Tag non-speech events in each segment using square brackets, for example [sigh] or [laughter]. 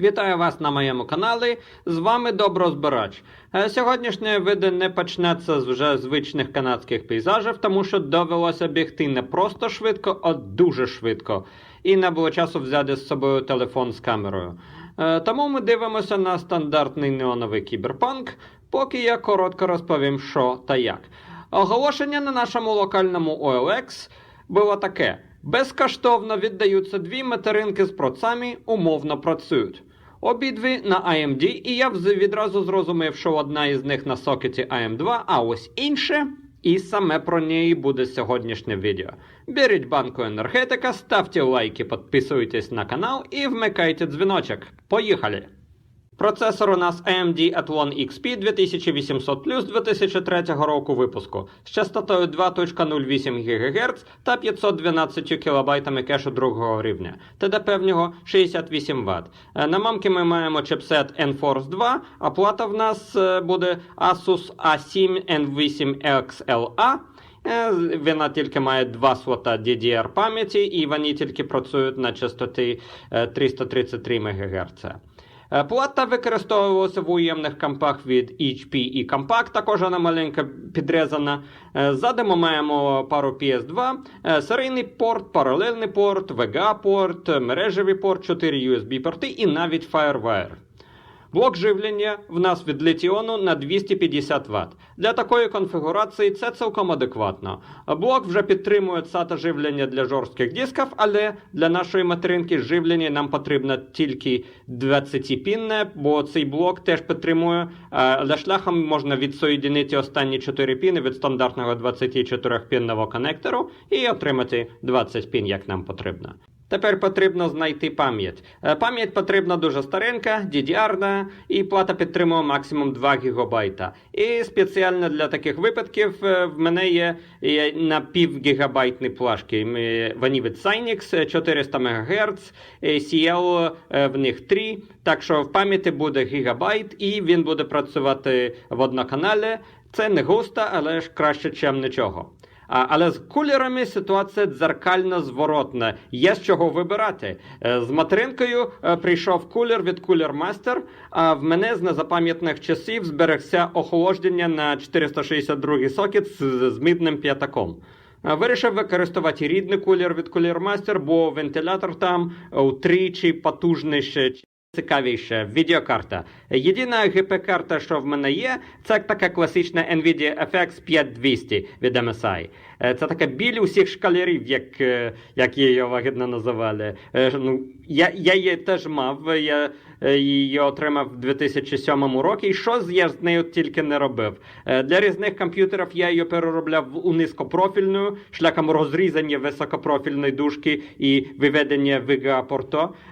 Вітаю вас на моєму каналі. З вами Доброзбирач. Е, Сьогоднішнє відео не почнеться з вже звичних канадських пейзажів, тому що довелося бігти не просто швидко, а дуже швидко. І не було часу взяти з собою телефон з камерою. Е, Тому ми дивимося на стандартний неоновий кіберпанк, поки я коротко розповім, що та як. Оголошення на нашому локальному OLX було таке: безкоштовно віддаються дві материнки з процами, умовно працюють. Обидві на AMD, і я відразу зрозумів, що одна із них на сокеті AM2, а ось інше. І саме про неї буде сьогоднішнє відео. Беріть банку енергетика, ставте лайки, підписуйтесь на канал і вмикайте дзвіночок. Поїхали! Процесор у нас AMD Athlon XP 2800 2003 року випуску з частотою 2.08 ГГц та 512 кБ кешу другого рівня. ТДП в нього 68 Вт. Е, На мамки ми маємо чипсет Enforce 2, а плата в нас е, буде Asus A7 N8 XLA. Е, Вона тільки має два слота DDR пам'яті, і вони тільки працюють на частоті е, 333 МГц. Е, Плата використовувалася в уємних компах від HP і Compaq, також вона маленька підрізана. Е, Ззаду ми маємо пару PS2, серийний серійний порт, паралельний порт, VGA порт, мережеві порт, 4 USB порти і навіть FireWire. Блок живлення в нас від літіону на 250 Вт. Для такої конфігурації це цілком адекватно. Блок вже підтримує SATA живлення для жорстких дисків, але для нашої материнки живлення нам потрібно тільки 20-пінне, бо цей блок теж підтримує, е, але шляхом можна відсоєдинити останні 4 піни від стандартного 24-пінного конектору і отримати 20 пін, як нам потрібно. Тепер потрібно знайти пам'ять. Е, Пам'ять потрібна дуже старенька, DDR, і плата підтримує максимум 2 ГБ. І спеціально для таких випадків е, в мене є є напівгігабайтні плашки. Ми- Вони від Cynix 400 МГц, CL е, в них 3, так що в пам'яті буде гігабайт і він буде працювати в одноканалі. Це не густо, але ж краще, ніж нічого. Але з кулерами ситуація дзеркально зворотна. Є з чого вибирати. Е, З материнкою е, прийшов кулер від Cooler Master, а в мене з незапам'ятних часів зберегся охолодження на 462 сокет з, з мідним п'ятаком. Е, Вирішив використовувати рідний кулер від Cooler Master, бо вентилятор там утричі потужніше. Цікавіше, відеокарта. Єдина ГП-карта, що в мене є, це така класична Nvidia FX 5200 від MSI. Е, Це така біль усіх шкалерів, як, е, як її вагідно називали. Е, Ну, я, я її теж мав, я її отримав в 2007 році, і що я з нею тільки не робив. Для різних комп'ютерів я її переробляв у низькопрофільну, шляхом розрізання високопрофільної дужки і виведення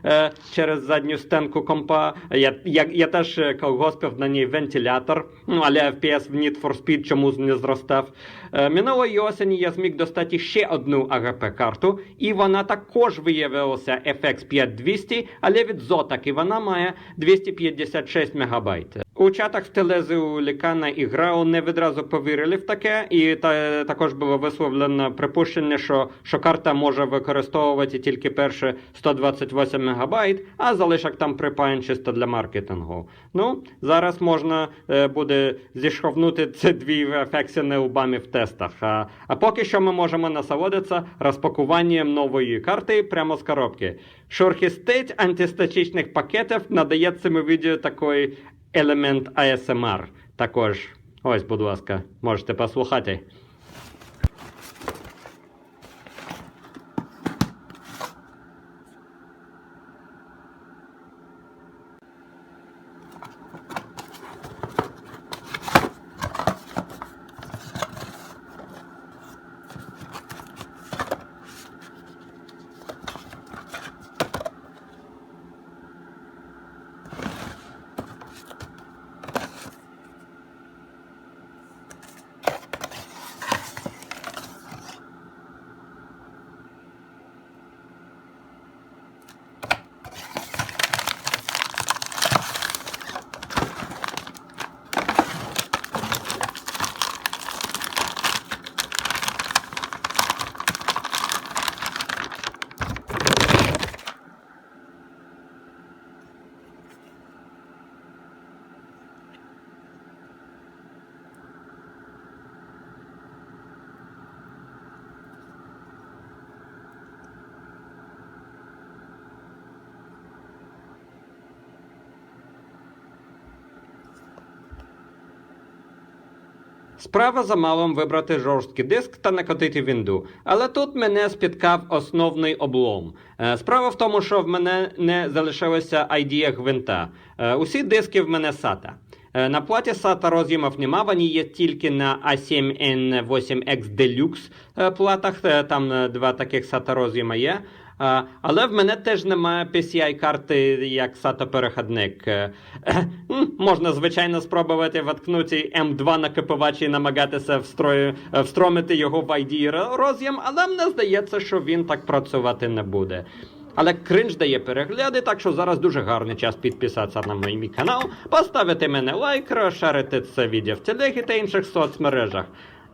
е, через задню стенку компа. Я, я, я теж колгоспив на ній вентилятор, ну, але FPS в Need for Speed чомусь не зростав. Минулої осені я зміг достати ще одну АГП-карту, і вона також виявилася FX 5200, але від Zotac, і вона має 256 МБ. У чатах в Телези у Лікана і Грау не відразу повірили в таке, і та, також було висловлено припущення, що, що карта може використовувати тільки перше 128 МБ, а залишок там припаян чисто для маркетингу. Ну, зараз можна е, буде зішовнути ці дві ефексіни лбами в тестах. А, а поки що ми можемо насолодитися розпакуванням нової карти прямо з коробки. Шурхістить антистатичних пакетів надає цьому відео такий елемент ASMR. Також, ось, будь ласка, можете послухати. Справа за малом вибрати жорсткий диск та накотити вінду. Але тут мене спіткав основний облом. Е, Справа в тому, що в мене не залишилося ID гвинта. Е, Усі диски в мене SATA. Е, На платі SATA роз'ємів нема, вони є тільки на A7N8X Deluxe платах, там два таких SATA роз'єма є. Але в мене теж немає PCI-карти як SATA-переходник. Е, [clears throat] Можна, звичайно, спробувати воткнути М2 на кипувач і намагатися встрою, е, встромити його в ID роз'єм, але мені здається, що він так працювати не буде. Але кринж дає перегляди, так що зараз дуже гарний час підписатися на мій канал, поставити мене лайк, розшарити це відео в телегі та інших соцмережах.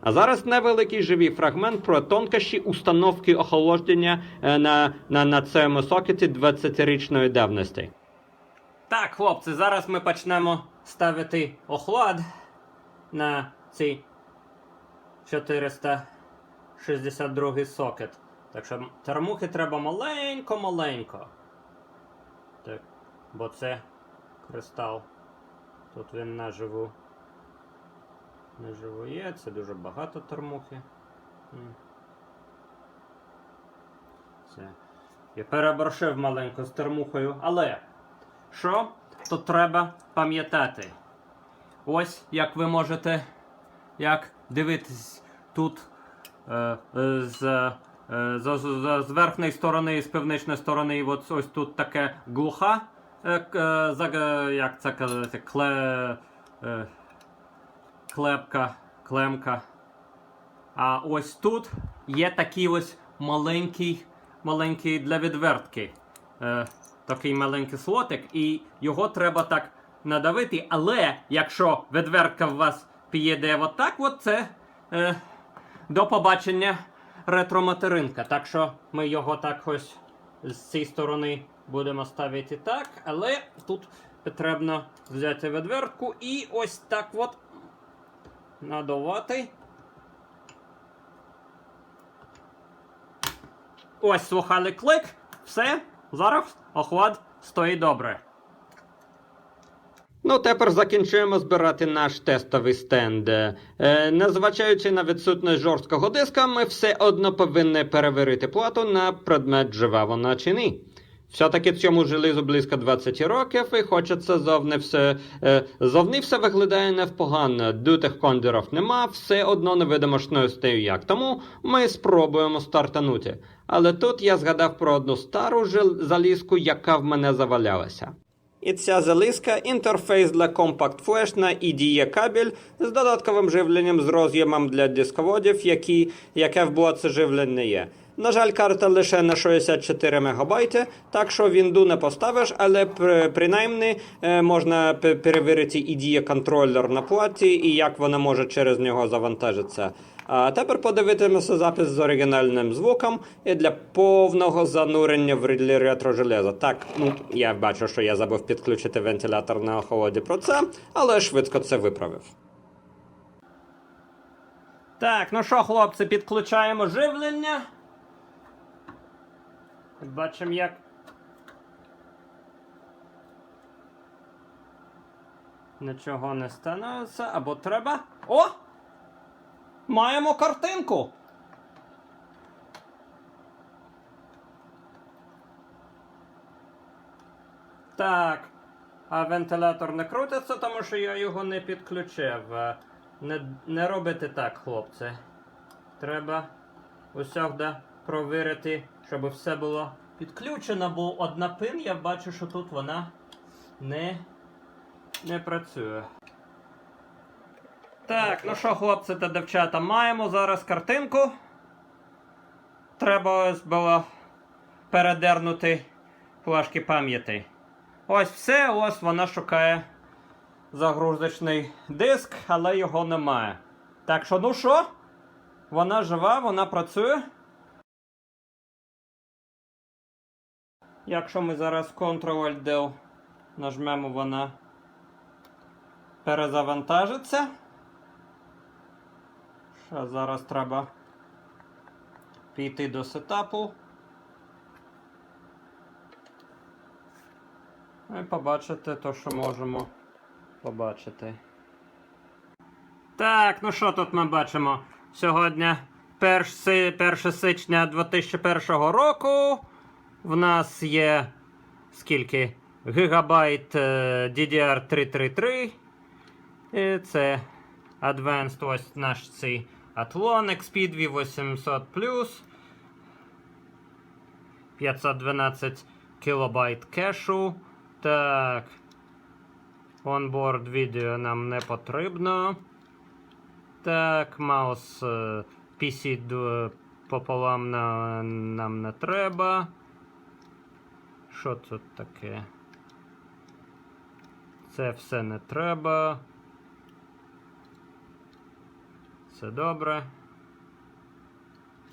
А зараз невеликий живий фрагмент про тонкощі установки охолодження е, на, на, на цьому сокеті 20-річної давності. Так, хлопці, зараз ми почнемо ставити охлад на цей 462 сокет. Так що термухи треба маленько-маленько. Так, бо це кристал. Тут він наживу. Наживу є, це дуже багато термухи. Це. Я переборшив маленько з термухою, але що тут треба пам'ятати? Ось як ви можете як дивитись тут е, е, з, е, з, з, з верхньої сторони і з північної сторони, і от ось тут таке глуха. Е, е, як це казати, кле, е, клепка, клемка. А ось тут є такий ось маленький, маленький для відвертки. Е, такий маленький слотик, і його треба так надавити. Але якщо відвертка в вас піде отак, от це е, до побачення ретро-материнка. Так що ми його так ось з цієї сторони будемо ставити так, але тут потрібно взяти відвертку і ось так от надавати. Ось слухали клик. Все. Зараз охлад стоїть добре. Ну, тепер закінчуємо збирати наш тестовий стенд. Е, незважаючи на відсутність жорсткого диска, ми все одно повинні перевірити плату на предмет жива вона чи ні. Все-таки цьому желізу близько 20 років, і хочеться зовні все. Е, зовні все виглядає невпогано, дутих кондирів нема, все одно невидимошною стою як. Тому ми спробуємо стартанути. Але тут я згадав про одну стару залізку, яка в мене завалялася. І ця залізка інтерфейс для Compact Flash на IDE кабель з додатковим живленням з роз'ємом для дисководів, які, яке в блоці живлення є. На жаль, карта лише на 64 МБ, так що Вінду не поставиш, але принаймні е, можна пе- перевірити IDE контролер на платі і як вона може через нього завантажитися. А тепер подивитимося запис з оригінальним звуком і для повного занурення в рідлі ретро-железа. Так, ну я бачу, що я забув підключити вентилятор на охолоді про це, але швидко це виправив. Так, ну що, хлопці, підключаємо живлення. Бачимо, як. Нічого не становиться, або треба. О! Маємо картинку. Так. А вентилятор не крутиться, тому що я його не підключив. Е, Не, не робити так, хлопці. Треба усюди провірити, щоб все було підключено, бо одна пин, я бачу, що тут вона не, не працює. Так, ну що, хлопці та дівчата, маємо зараз картинку. Треба ось було передернути флешки пам'яті. Ось все, ось вона шукає загрузочний диск, але його немає. Так що, ну що? Вона жива, вона працює. Якщо ми зараз Ctrl-Del нажмемо, вона перезавантажиться. Що зараз треба піти до сетапу. І побачити те, що можемо побачити. Так, ну що тут ми бачимо? Сьогодні 1 січня 2001 року. В нас є скільки? Гігабайт е, DDR333. І це Advanced ось наш цей Athlon XP 800 512 кілобайт кешу. Так. Онборд відео нам не потрібно. Так, маус е, PC ду- пополам на, нам не треба. Що тут таке? Це все не треба. Це добре.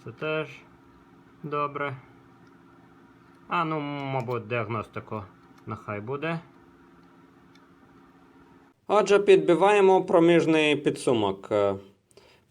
Це теж добре. А, ну, мабуть, діагностику нехай буде. Отже, підбиваємо проміжний підсумок.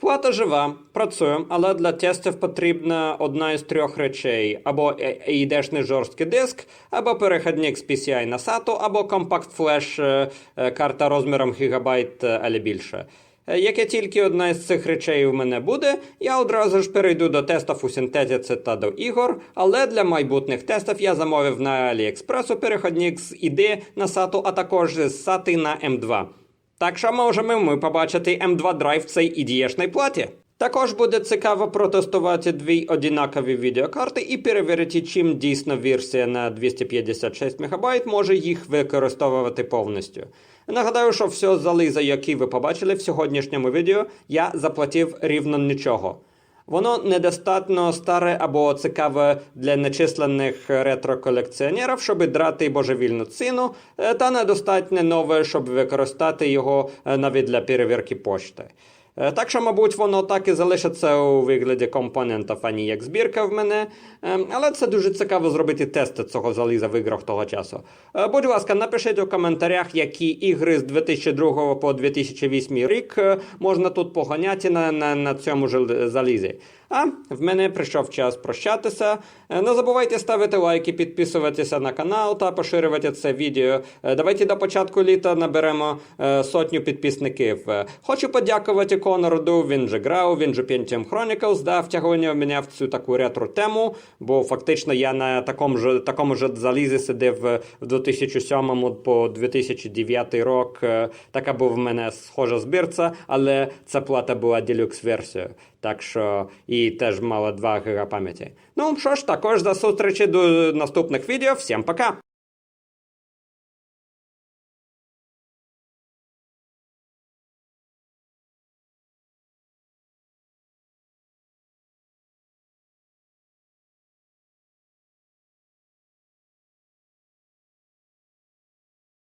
Е, Плата жива, працює, але для тестів потрібна одна із трьох речей: або AID-шний жорсткий диск, або перехідник з PCI на SATA, або компакт флеш е, е, карта розміром гігабайт е, або більше. Е, Яке тільки одна із цих речей у мене буде, я одразу ж перейду до тестів у синтетиці та до ігор, але для майбутніх тестів я замовив на AliExpress перехідник з ID на SATA, а також з SATA на M2. Так що можемо ми побачити M2 драйв в цій ідієшній платі. Також буде цікаво протестувати дві однакові відеокарти і перевірити, чим дійсно версія на 256 МБ може їх використовувати повністю. Нагадаю, що все залізо, які ви побачили в сьогоднішньому відео, я заплатив рівно нічого. Воно недостатньо старе або цікаве для нечисленних ретро-колекціонерів, щоб драти божевільну ціну, е, та недостатньо нове, щоб використати його е, навіть для перевірки пошти. Е, Так що, мабуть, воно так і залишиться у вигляді компонентів, а не як збірка в мене. Е, Але це дуже цікаво зробити тести цього заліза в іграх того часу. Е, Будь ласка, напишіть у коментарях, які ігри з 2002 по 2008 рік е, можна тут поганяти на, на, на цьому ж залізі. А в мене прийшов час прощатися. Е, Не забувайте ставити лайки, підписуватися на канал та поширювати це відео. Е, Давайте до початку літа наберемо е, сотню підписників. Хочу подякувати Конорду, він же грав, він же Pentium Chronicles, да, втягування мене в цю таку ретро-тему, бо фактично я на такому ж, такому ж залізі сидів е, в 2007 по 2009 рок. Така був в мене схожа збірця, але ця плата була делюкс версією. Так що і теж мала 2 ГБ пам'яті. Ну що ж, також до зустрічі до наступних відео. Всім пока!